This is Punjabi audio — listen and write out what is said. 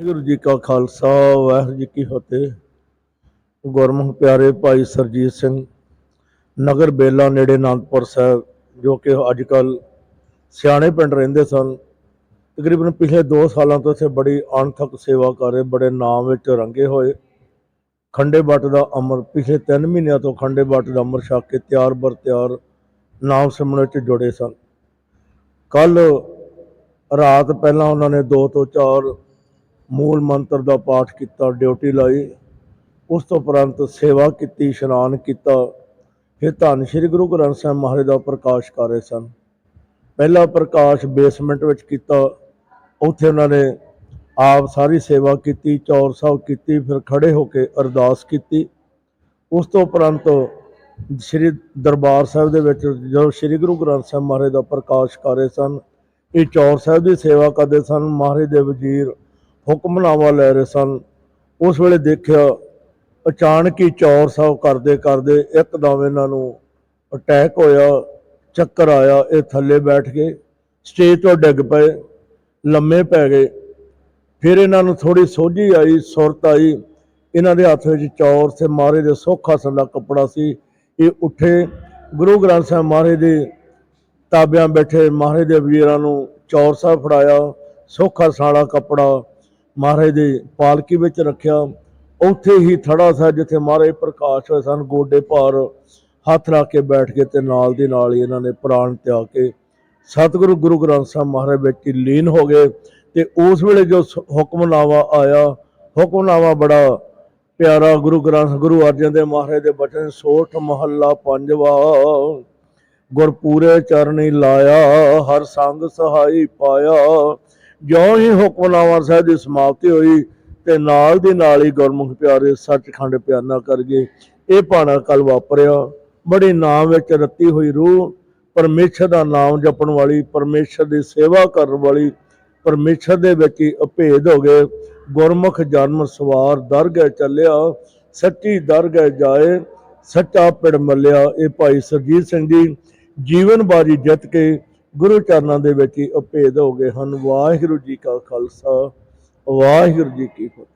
ਵਾਹਿਗੁਰੂ ਜੀ ਕਾ ਖਾਲਸਾ, ਵਾਹਿਗੁਰੂ ਜੀ ਕੀ ਫਤਿਹ। ਗੁਰਮੁਖ ਪਿਆਰੇ ਭਾਈ ਸਰਜੀਤ ਸਿੰਘ, ਨਗਰ ਬੇਲਾ ਨੇੜੇ ਅਨੰਦਪੁਰ ਸਾਹਿਬ, ਜੋ ਕਿ ਅੱਜ ਕੱਲ ਸਿਆਣੇ ਪਿੰਡ ਰਹਿੰਦੇ ਸਨ। ਤਕਰੀਬਨ ਪਿਛਲੇ 2 ਸਾਲਾਂ ਤੋਂ ਇੱਥੇ ਬੜੀ ਅਣਥੱਕ ਸੇਵਾ ਕਰ ਰਹੇ, ਬੜੇ ਨਾਮ ਵਿੱਚ ਰੰਗੇ ਹੋਏ। ਖੰਡੇ ਬੱਟ ਦਾ ਅਮਰ, ਪਿਛਲੇ 3 ਮਹੀਨਿਆਂ ਤੋਂ ਖੰਡੇ ਬੱਟ ਦਾ ਅਮਰ ਛਕ ਕੇ ਤਿਆਰ ਬਰ ਤਿਆਰ ਨਾਮ ਸਿਮਰਨ ਵਿੱਚ ਜੁੜੇ ਸਨ। ਕੱਲ ਰਾਤ ਪਹਿਲਾਂ ਉਹਨਾਂ ਨੇ 2 ਤੋਂ 4 ਮੂਲ ਮੰਤਰ ਦਾ ਪਾਠ ਕੀਤਾ, ਡਿਊਟੀ ਲਾਈ। ਉਸ ਤੋਂ ਉਪਰੰਤ ਸੇਵਾ ਕੀਤੀ, ਇਸ਼ਨਾਨ ਕੀਤਾ। ਫਿਰ ਧੰਨ ਸ਼੍ਰੀ ਗੁਰੂ ਗ੍ਰੰਥ ਸਾਹਿਬ ਮਹਾਰਾਜ ਦਾ ਪ੍ਰਕਾਸ਼ ਕਰ ਰਹੇ ਸਨ। ਪਹਿਲਾ ਪ੍ਰਕਾਸ਼ ਬੇਸਮੈਂਟ ਵਿੱਚ ਕੀਤਾ। ਉੱਥੇ ਉਹਨਾਂ ਨੇ ਆਪ ਸਾਰੀ ਸੇਵਾ ਕੀਤੀ, ਚੌਰ ਸਾਹਿਬ ਕੀਤੀ, ਫਿਰ ਖੜੇ ਹੋ ਕੇ ਅਰਦਾਸ ਕੀਤੀ। ਉਸ ਤੋਂ ਉਪਰੰਤ ਸ੍ਰੀ ਦਰਬਾਰ ਸਾਹਿਬ ਦੇ ਵਿੱਚ ਜਦੋਂ ਸ੍ਰੀ ਗੁਰੂ ਗ੍ਰੰਥ ਸਾਹਿਬ ਮਹਾਰਾਜ ਦਾ ਪ੍ਰਕਾਸ਼ ਕਰ ਰਹੇ ਸਨ, ਇਹ ਚੌਰ ਸਾਹਿਬ ਦੀ ਸੇਵਾ ਕਰਦੇ ਸਨ। ਮਹਾਰਾਜ ਦੇ ਵਜ਼ੀਰ ਹੁਕਮਨਾਮਾ ਲੈ ਰਹੇ ਸਨ। ਉਸ ਵੇਲੇ ਦੇਖਿਆ ਅਚਾਨਕ ਹੀ ਚੌਰ ਸਾਹਿਬ ਕਰਦੇ ਕਰਦੇ ਇੱਕਦਮ ਇਹਨਾਂ ਨੂੰ ਅਟੈਕ ਹੋਇਆ, ਚੱਕਰ ਆਇਆ, ਇਹ ਥੱਲੇ ਬੈਠ ਕੇ ਸਟੇਜ ਤੋਂ ਡਿੱਗ ਪਏ, ਲੰਮੇ ਪੈ ਗਏ। ਫਿਰ ਇਹਨਾਂ ਨੂੰ ਥੋੜੀ ਸੋਝੀ ਆਈ, ਸੁਰਤ ਆਈ। ਇਹਨਾਂ ਦੇ ਹੱਥ ਵਿੱਚ ਚੌਰ ਤੇ ਮਹਾਰਾਜ ਦੇ ਸੋਖਾ ਸੰਦਾ ਕੱਪੜਾ ਸੀ। ਇਹ ਉੱਠੇ, ਗੁਰੂ ਗ੍ਰੰਥ ਸਾਹਿਬ ਮਹਾਰਾਜ ਦੇ ਤਾਬਿਆਂ ਬੈਠੇ ਮਹਾਰਾਜ ਦੇ ਵੀਰਾਂ ਨੂੰ ਚੌਰ ਸਾਹਿਬ ਫੜਾਇਆ, ਸੋਖਾ ਸਾਲਾ ਕੱਪੜਾ ਮਹਾਰਾਜ ਦੇ ਪਾਲਕੀ ਵਿੱਚ ਰੱਖਿਆ। ਉੱਥੇ ਹੀ ਥੜਾ ਸਾਹਿਬ ਜਿੱਥੇ ਮਹਾਰਾਜ ਪ੍ਰਕਾਸ਼ ਹੋਏ ਸਨ, ਗੋਡੇ ਭਾਰ ਹੱਥ ਰੱਖ ਕੇ ਬੈਠ ਕੇ ਤੇ ਨਾਲ ਦੀ ਨਾਲ ਹੀ ਇਹਨਾਂ ਨੇ ਪ੍ਰਾਣ ਤਿਆਗ ਕੇ ਸਤਿਗੁਰੂ ਗੁਰੂ ਗ੍ਰੰਥ ਸਾਹਿਬ ਮਹਾਰਾਜ ਵਿੱਚ ਹੀ ਲੀਨ ਹੋ ਗਏ ਤੇ ਉਸ ਵੇਲੇ ਜੋ ਸ- ਹੁਕਮਨਾਮਾ ਆਇਆ, ਹੁਕਮਨਾਮਾ ਬੜਾ ਪਿਆਰਾ ਗੁਰੂ ਗ੍ਰੰਥ, ਗੁਰੂ ਅਰਜਨ ਦੇਵ ਮਹਾਰਾਜ ਦੇ ਬਚਨ, ਸੋਠ ਮਹੱਲਾ ਪੰਜਵਾ ਗੁਰ ਪੂਰੇ ਚਰਨੀ ਲਾਇਆ, ਹਰ ਸੰਗ ਸਹਾਈ ਪਾਇਆ। ਜਿਉਂ ਹੀ ਹੁਕਮਨਾਮਾ ਸਾਹਿਬ ਦੀ ਸਮਾਪਤੀ ਹੋਈ ਤੇ ਨਾਲ ਦੀ ਨਾਲ ਹੀ ਗੁਰਮੁਖ ਪਿਆਰੇ ਸੱਚਖੰਡ ਪਿਆਨਾ ਕਰ ਗਏ। ਇਹ ਭਾਣਾ ਕੱਲ ਵਾਪਰਿਆ। ਬੜੀ ਨਾਮ ਵਿੱਚ ਰੱਤੀ ਹੋਈ ਰੂਹ। ਪਰਮੇਸ਼ਰ ਦਾ ਨਾਮ ਜਪਣ ਵਾਲੀ, ਪਰਮੇਸ਼ਰ ਦੀ ਸੇਵਾ ਕਰਨ ਵਾਲੀ, ਪਰਮੇਸ਼ਰ ਦੇ ਵਿੱਚ ਹੀ ਅਭੇਦ ਹੋ ਗਏ। ਗੁਰਮੁਖ ਜਨਮ ਸਵਾਰ ਦਰਗਹਿ ਚੱਲਿਆ, ਸੱਚੀ ਦਰਗਹਿ ਜਾਏ, ਸੱਚਾ ਪਿੜ ਮੱਲਿਆ। ਇਹ ਭਾਈ ਸਰਜੀਤ ਸਿੰਘ ਜੀ ਜੀਵਨ ਬਾਜੀ ਜਿੱਤ ਕੇ ਗੁਰੂ ਚਰਨਾਂ ਦੇ ਵਿੱਚ ਹੀ ਅਭੇਦ ਹੋ ਗਏ ਹਨ। ਵਾਹਿਗੁਰੂ ਜੀ ਕਾ ਖਾਲਸਾ, ਵਾਹਿਗੁਰੂ ਜੀ ਕੀ ਫਤਿਹ।